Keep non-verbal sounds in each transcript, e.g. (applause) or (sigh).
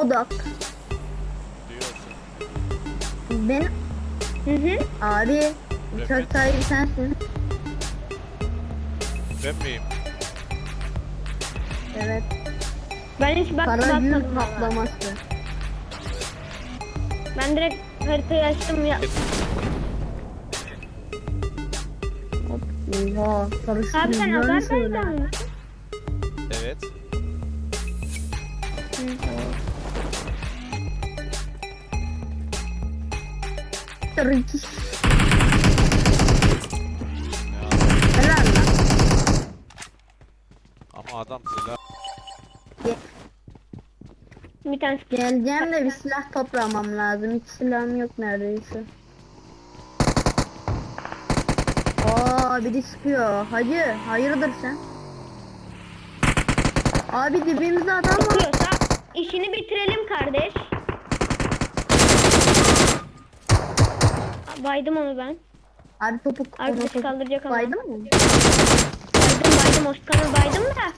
Odak. Diyorsun. Benim Hı hı. abi uçak sahibi sensin. Ben miyim? Evet. Ben hiç bak Para bakmadım. valla. patlaması. Ben direkt haritayı açtım ya. Oha. Karıştı. Abi sen Azerbaycan mısın? Helal lan. ama adam silah. Bir tane Geleceğim de bir silah toplamam lazım. Hiç silahım yok neredeyse. Aa biri sıkıyor. Hacı hayırdır sen? Abi dibimizde adam var. sıkıyorsa işini bitirelim kardeş. Baydım onu ben. Abi topuk. Ona topuk kaldıracak ama. Baydın mı? Baydım baydım Oskan'ı baydım da.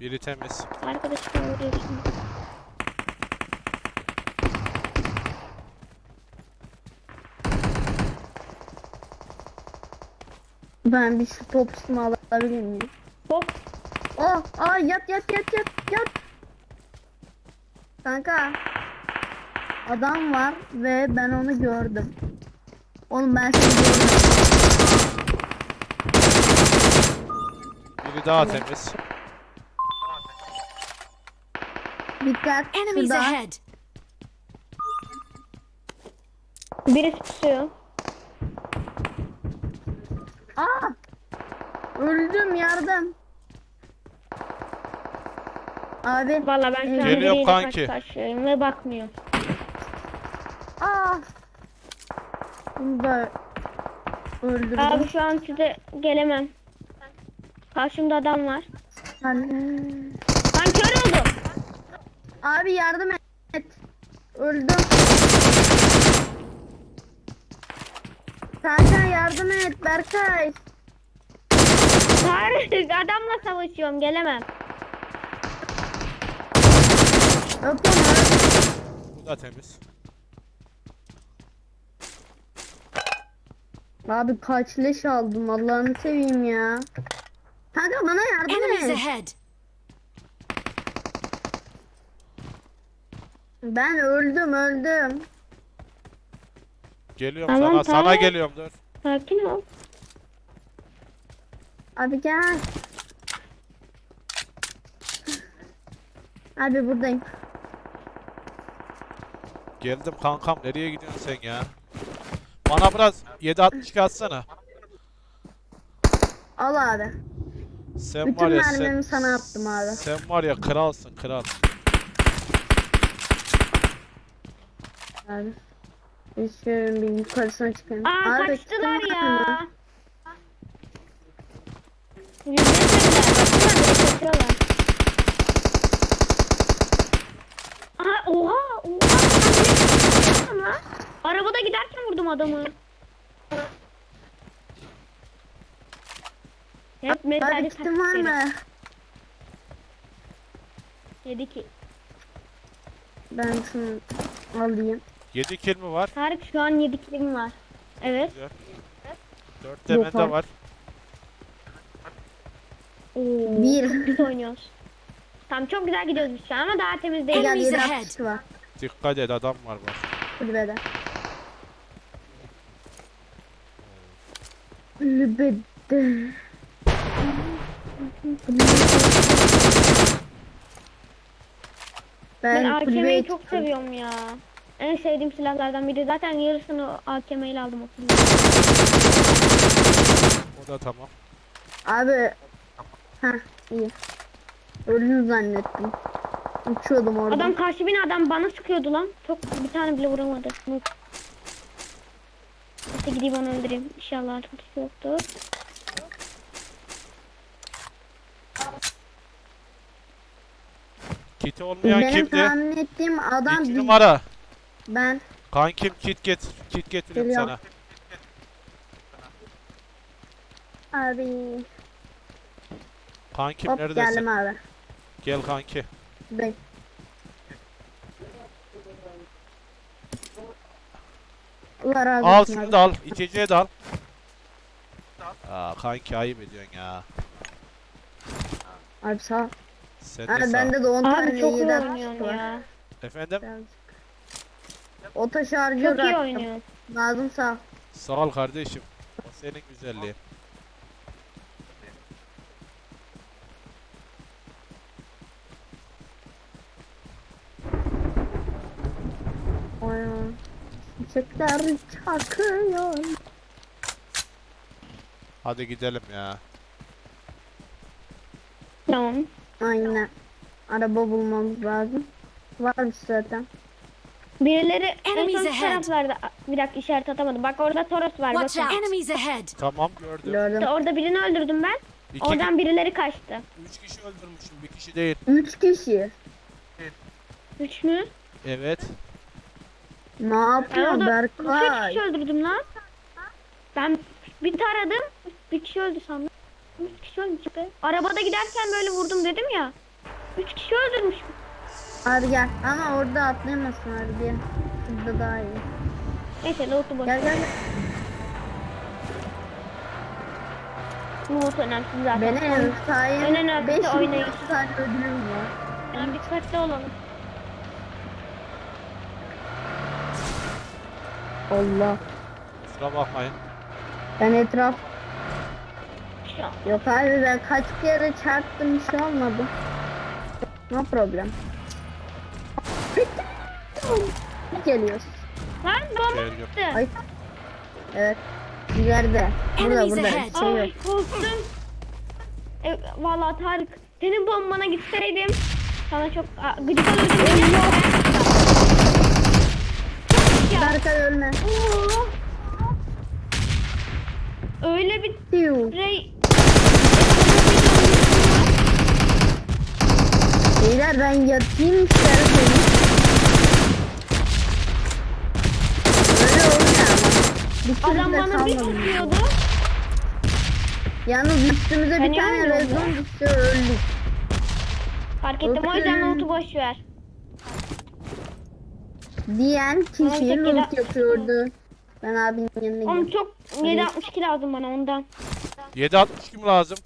Biri temiz. Arkadaşı kaldırıyor şimdi. Ben bir şu top üstüme alabilir miyim? Hop. Oh, aa yat yat yat yat yat. Kanka. Adam var ve ben onu gördüm. Oğlum ben seni gördüm. Biri daha temiz. Dikkat. Enemies şurada. ahead! Birisi tutuyor. Aa! Öldüm yardım. Abi. Valla ben şu an Geliyor biriyle kanki. karşı karşıyayım ve bakmıyor. Aa! Bunu da öldürdüm. Abi şu an size gelemem. Karşımda adam var. Hani- Ben kör oldum. Abi yardım et. Öldüm. Kanka yardım et Berkay. Hayır adamla savaşıyorum gelemem. Yok onu. Bu da temiz. Abi kaç leş aldım Allah'ını seveyim ya. Kanka bana yardım et. Ben öldüm öldüm. Geliyorum Tamam, sana. Sana tamam. geliyorum dur. Sakin ol. Abi gel. Abi buradayım. Geldim kankam. Nereye gidiyorsun sen ya? Bana biraz 7.62 atsana. Al abi. Sen Bütün var ya mermimi sen, sana attım abi. Sen var ya kralsın kral. Abi. Şöyle bir yukarısına çıkayım. Aa abi, kaçtılar çıkın ya. beni kaçıyorlar. Aha oha oha. Ama arabada giderken vurdum adamı. Hep medali kitin var mı? Yedi ki. Ben şunu alayım. 7 kill mi var? Tarık şu an yedi kilim var. Evet. Güzel. 4 de Yok bende abi. var. Oo, Bir. Biz oynuyoruz. Tamam çok güzel gidiyoruz biz şu an ama daha temiz değil. Gel Enemies 7 ahead. 62 var. Dikkat et adam var bak. Kulübede. Kulübede. Ben, Ben, AKM'yi çok seviyorum ya. En sevdiğim silahlardan biri. Zaten yarısını AKM ile aldım o. O da tamam. Abi. Heh iyi. Öldüm zannettim. Uçuyordum orada. Adam karşı binadan bana sıkıyordu lan. Çok bir tane bile vuramadı. Noob. Neyse gideyim onu öldüreyim. İnşallah arkadaşı yoktur. Kiti olmayan Benim kimdi? tahmin ettiğim adam 2 değil. numara. Ben. Kankim kit getir. Kit getiriyorum Geliyorum. sana. Abi. Kankim Hop neredesin? geldim abi. Gel kanki. Buradayım. Allah razı Al olsun şunu abi. da al. İçeceği de al. Aa kanki ayıp ediyorsun ya. Abi sağ ol. Sen de Abi sağ bende de 10 Abi tane çok iyi 7 oynuyorsun var. ya. Efendim? Birazcık. Ota şarjör Çok iyi attım. oynuyorsun. Lazım sağ ol. Sağ ol kardeşim. O senin güzelliğin. Oyun. Çiçekler çakıyor. Hadi gidelim ya. Tamam. Aynen. Araba bulmamız lazım. Varmış zaten. Birileri en Enemies son ahead. taraflarda bir dakika işaret atamadım. Bak orada Toros var. Watch Bakın. out. Enemies ahead. Tamam gördüm. Gördüm. Orada birini öldürdüm ben. İki, Oradan birileri kaçtı. üç kişi öldürmüşüm. Bir kişi değil. 3 kişi. Üç mü? Evet. Ne Ben yapıyor orada üç Berkay? kişi öldürdüm lan. Ben bir taradım. Bir kişi öldü sandım. Üç kişi ölmüş be. Arabada giderken böyle vurdum dedim ya. Üç kişi öldürmüş. Hadi gel. Ama orada atlayamazsın hadi gel. Şurada daha iyi. Neyse loot'u boş. Gel gel. Loot önemsiz zaten. Benim sayem En önemlisi 5 oynayış. milyon tane ödülüm var. Yani dikkatli olalım. Allah. Kusura bakmayın. Ben etraf yok abi ben kaç kere çarptım bir şey olmadı. No problem. Geliyoruz. Lan bomba. Ay. Evet. İleride. Burada Enemies burada. ahead. Bir şey yok. Ay korktum. E, vallahi Tarık senin bombana gitseydim sana çok a, gıcık olurdum. Ya. Berkay ölme. Öyle bir Piu. rey Beyler ben yatayım isterseniz. Öyle. Bir adam bana bir tutuyordu. Yalnız üstümüze Ben bir tane yanmıyorum rezon düştü öldük. Fark ettim o yüzden loot'u boş ver. Diyen kişi Neyse, loot yapıyordu. Ben abinin yanına Oğlum gidiyorum. çok 762 lazım bana ondan. 7.62 mi lazım?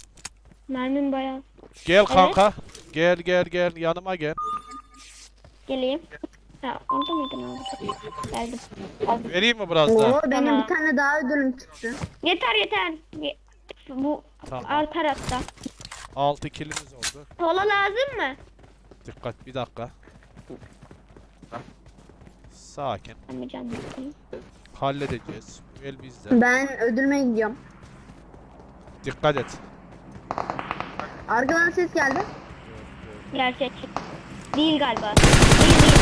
Mermim bayağı. Gel kanka. Gel gel gel yanıma gel. Geleyim. Ha orada mıydın abi? Geldim. Al. Vereyim mi biraz daha? Oo benim Tamam. bir tane daha ödülüm çıktı. Yeter yeter. Ye- Bu Tamam. artar hatta. 6 kilimiz oldu. Kola lazım mı? Dikkat bir dakika. Sakin. Halledeceğiz. El bizde. Ben ödülme gidiyorum. Dikkat et. Arkadan ses geldi. Gerçek. Değil galiba. Değil değil.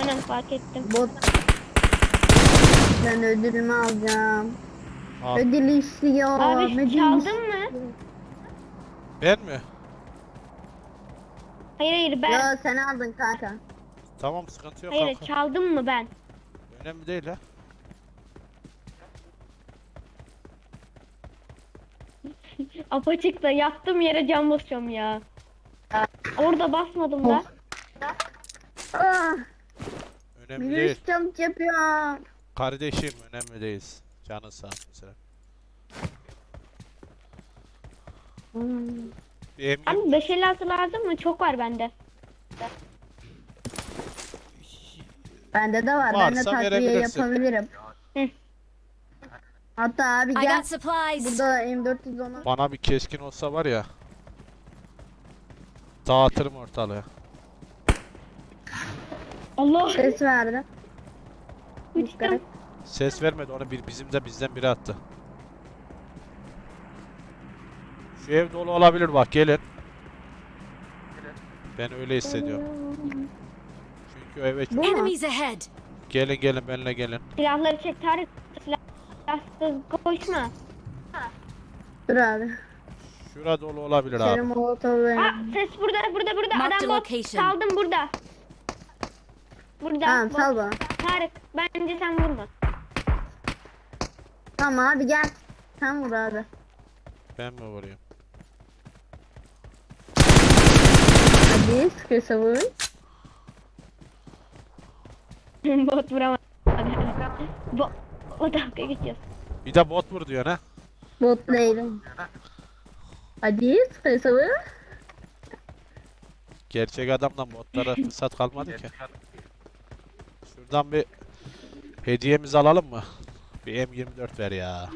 Aynen fark ettim. Bot. Ben ödülümü alacağım. Al. Ödül işliyor. Abi ödül çaldın işliyor. mı? Ben mi? Hayır hayır ben. Yo sen aldın kanka. Tamam sıkıntı yok hayır kanka. çaldım mı ben? Önemli değil ha. (laughs) Apaçıkla yattım yere cam basıyorum ya. Orada basmadım da. Ah, Önemli değil. üst jump yapıyor. Kardeşim önemli değil. Canın sağ olsun sen. Hmm. Bir emniyet Abi 556 lazım mı? Çok var bende. Bende de var. ben de Varsa takviye verebilirsin. yapabilirim. Hı. Hatta abi I gel. got supplies. Burada M410 bana bir keskin olsa var ya. Dağıtırım ortalığı. Allah. ses verdi. Ses vermedi onu bir bizim de bizden biri attı. Şu ev dolu olabilir bak gelin. Ben öyle hissediyorum. Çünkü o eve çok... Enemies ahead. Gelin gelin benimle gelin. Silahları çek Tarık. Silahsız koşma. Dur abi. Şura dolu olabilir abi. molotovu. Aa ses burada burada burada Mark the adam bot. location. Saldım burada. Burada. Tamam bot. sal bana. Tarık bence sen vurma. Tamam abi gel. Sen vur abi. Ben mi vurayım? Hadi sıkıyorsa vur. Bot vuramadı. Bot. O dalga geçiyoruz. Bir de bot vur diyor ne? Bot değilim. Hadi sıkı Gerçek adamdan botlara (laughs) fırsat kalmadı ki. Şuradan bir hediyemizi alalım mı? Bir M24 ver ya.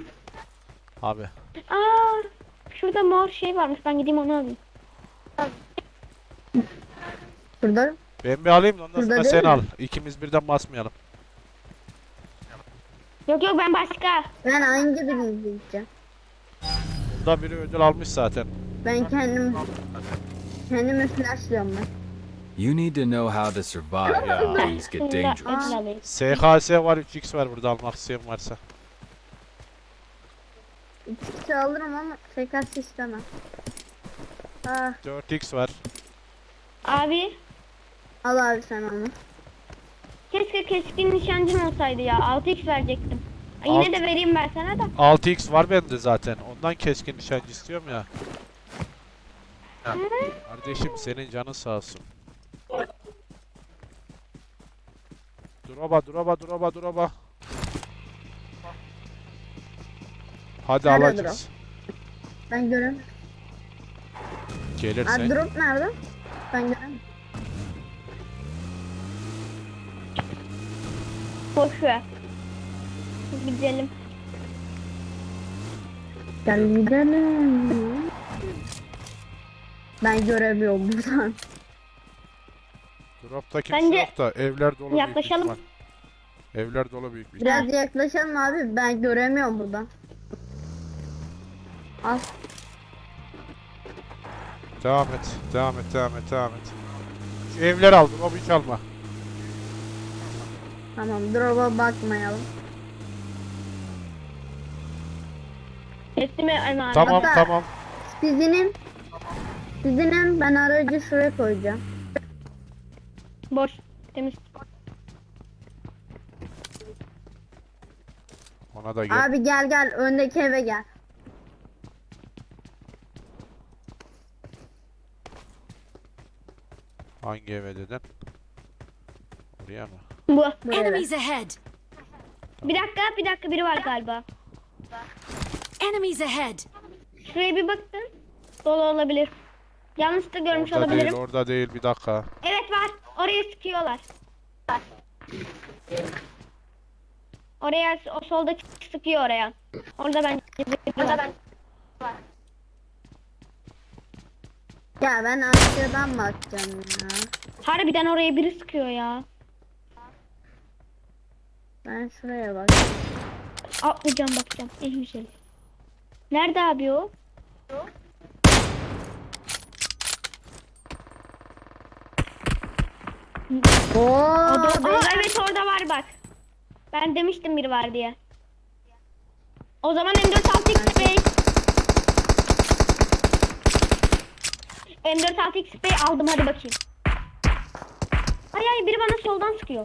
Abi. Aa, şurada mor şey varmış. Ben gideyim onu alayım. Burada. Ben bir alayım da ondan Burada sonra değil sen mi? al. İkimiz birden basmayalım. Yok yok ben başka. Ben hangi birini izleyeceğim? Bunda biri ödül almış zaten. Ben kendim kendimi flashlıyorum ben. You need to know how to survive Yeah. when things get dangerous. ödül alayım. SKS var 3x var burada almak isteyen varsa. İki kişi alırım ama tekrar istemem. Ah, 4x var. Abi al abi sen onu. keşke keskin nişancın olsaydı ya. 6x verecektim. Yine Alt- de vereyim ben sana da. 6x var bende zaten. Ondan keskin nişancı istiyorum ya. Kardeşim senin canın sağ olsun. Droba droba droba droba. Hadi Nerede alacağız. Ben göremiyorum. Aa, Gelirse. drop nerede? Ver. Gidelim. Gel gidelim. Ben göremiyorum buradan. Dropta kimse Bence yok da evler dolu yaklaşalım. büyük ihtimal. Evler dolu büyük bir Biraz yaklaşalım abi. Ben göremiyorum buradan. Al. Devam et. Devam et. Devam et. Devam et. Şu evleri al. Drop'u hiç alma. Tamam drop'a bakmayalım. Teslim emanet. Tamam Hatta- tamam. Sizinin Sizinin ben aracı şuraya koyacağım. Boş. Temiz. Ona da gel. Abi gel gel öndeki eve gel. Hangi eve dedin? Oraya mı? Bu. Enemies ahead! Bir dakika bir dakika biri var galiba. Enemies ahead! Şuraya bir bakın. Dolu olabilir. Yanlış da görmüş Orada olabilirim. değil, orada değil. Bir dakika. Evet var. Oraya sıkıyorlar. Oraya o solda sıkıyor oraya. Orada ben Orada ben Ya ben aşağıdan bakacağım ya. Harbiden oraya biri sıkıyor ya. Ben şuraya bak. Atlayacağım bakacağım. En güzel. Nerede abi o? Oo, O da, Aa, evet orada var bak. Ben demiştim biri var diye. O zaman M4 Bey. M4 Bey aldım hadi bakayım. Ay ay biri bana soldan sıkıyor.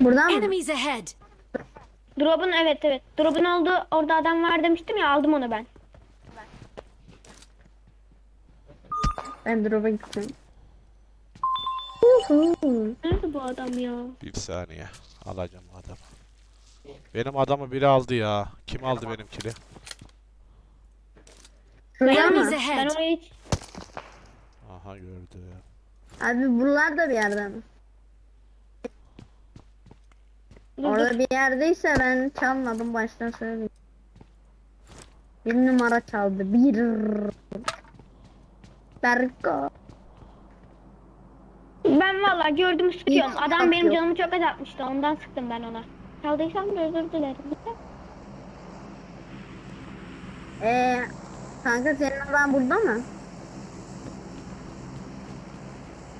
Buradan mı? Enemies ahead! Drop'un evet evet. Drop'un oldu orada adam var demiştim ya aldım onu ben. Ben drop'a gittim. Uhu. Nerede bu adam ya? Bir saniye. Alacağım adamı. Benim adamı biri aldı ya. Kim aldı benimkini? Şurada Enemies mı? Ben ahead! oraya hiç Aha gördüm. Abi buralarda bir yerde mi? Dur, Orada dur. bir yerdeyse ben çalmadım baştan söyleyeyim. Bir numara çaldı. Bir. Berko. Ben valla gördüm sıkıyorum. Hiç Adam benim yok. canımı çok azaltmıştı. Ondan sıktım ben ona. Çaldıysam da özür dilerim. Ee, kanka senin adam burada mı?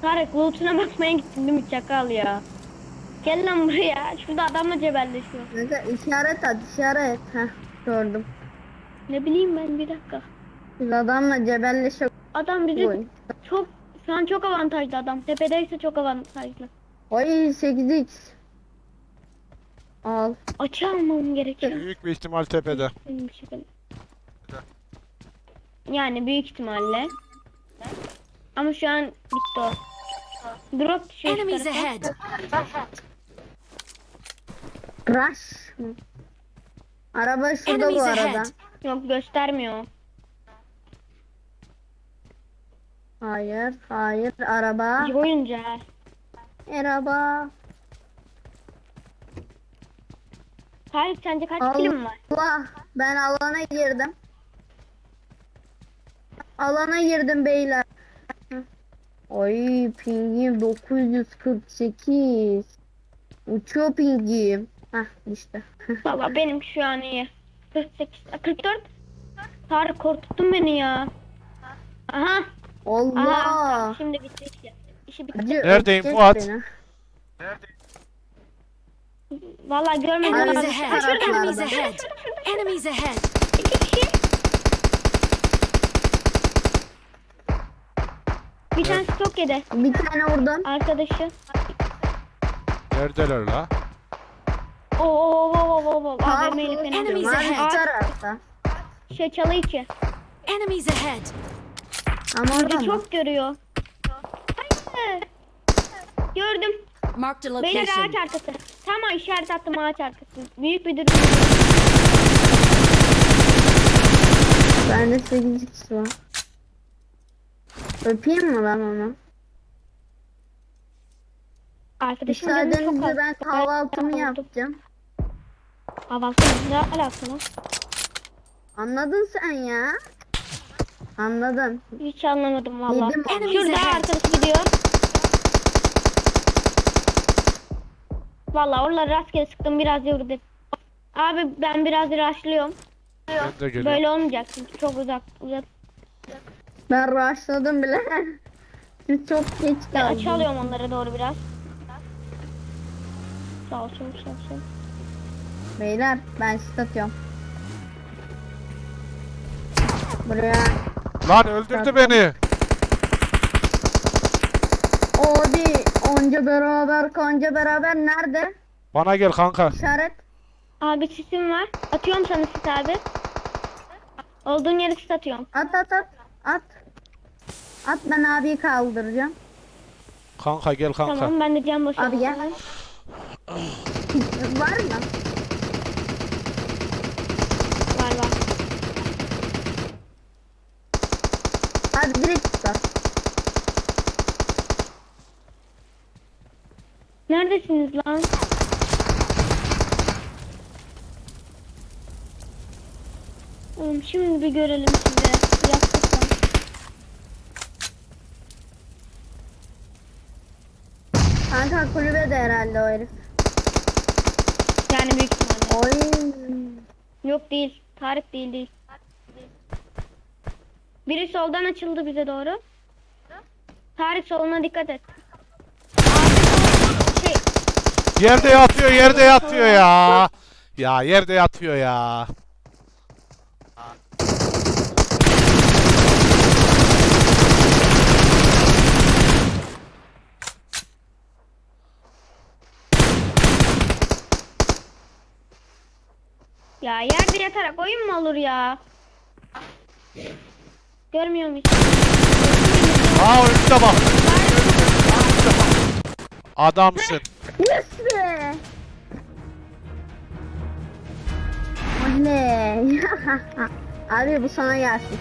Tarık lootuna bakmaya gittin değil mi çakal ya? Gel lan buraya. Şurada adamla cebelleşiyor. Kanka işaret at işaret. Heh gördüm. Ne bileyim ben bir dakika. Biz adamla cebelleşiyor. Adam bizi Oy. çok şu an çok avantajlı adam. Tepedeyse çok avantajlı. Oy 8x. Al. Açı almam gerekiyor. Büyük bir ihtimal tepede. Bir şekilde. Yani büyük ihtimalle. Ama şu an bitti o. Drop düşüyor. Enemies ahead. Rush mı? Araba şurada Enemies bu arada. ahead. Yok göstermiyor. Hayır, hayır. Araba. İyi oyuncağı. Araba. Hayır sence kaç kilim var? Allah. Ben alana girdim. Alana girdim beyler. Hı. Ay pingim 948. Uçuyor pingim. Hah işte. Valla (laughs) benim şu an iyi. 48, 44. Tarık korkuttun beni ya. Aha. Allah. Aha. Şimdi bitti işi. İşi bitti. Acı Neredeyim öpecek Fuat? beni. Valla görmedim. Enemies ahead. Şurada. Enemies Şurada, ahead. Enemies ahead. İki kişi. Bir tane stok yedi. Bir tane vurdum. Arkadaşı. Neredeler la? Oo oo oo oo oo. AVM ile sol fena. Enemies var, ahead. tarafta. Şey çalı içi. Enemies ahead. Ama orada mı? çok görüyor. Hayır. Gördüm. Marked a Beyler ağaç location. arkası. Tamam işaret attım ağaç arkası. Büyük bir durum. Bende 8 kişi var. Öpeyim mi ben onu? Arkadaşım canım çok Müsaadenizle az. ben kahvaltımı yapacağım. Kahvaltı ne alakalı? Anladın sen ya. Anladın. Hiç anlamadım valla. Yedim onu. Şurada arkadaşı gidiyor. Valla oraları rastgele sıktım biraz yordu. Abi ben biraz rushlıyorum. Ben de geliyorum. Böyle olmayacak çünkü çok uzak. uzak. Ben rushladım bile. (laughs) Siz çok geç Ben geldiniz. açalıyorum onlara doğru biraz. Sağ ol sağ ol sağ ol. Beyler ben sizi atıyorum. Buraya. Lan öldürdü beni. Odi. Onca beraber kanca beraber nerede? Bana gel kanka. İşaret. Abi sisim var. Atıyorum sana sis abi. Olduğun yere sis atıyorum. At at at. At. At ben abiyi kaldıracağım. Kanka gel kanka. Tamam ben de cam basıyorum. Abi gel. (clears throat) Var mı? Var var. Hadi direkt tutar. Neredesiniz lan? Oğlum şimdi bir görelim sizi. Yaklaşın. Kanka kulübede herhalde o herif. Yani büyük ihtimalle. Oy. Yok değil. Tarık değil değil. Biri soldan açıldı bize doğru. Tarık soluna dikkat et. Şey, Yerde yatıyor, yerde yatıyor ya. Ya yerde yatıyor ya. ya yerde yatarak oyun mu olur ya? Görmüyor musun? Aa önünde bak. Adamsın. Yes be. Oley. (laughs) Abi bu sana gelsin.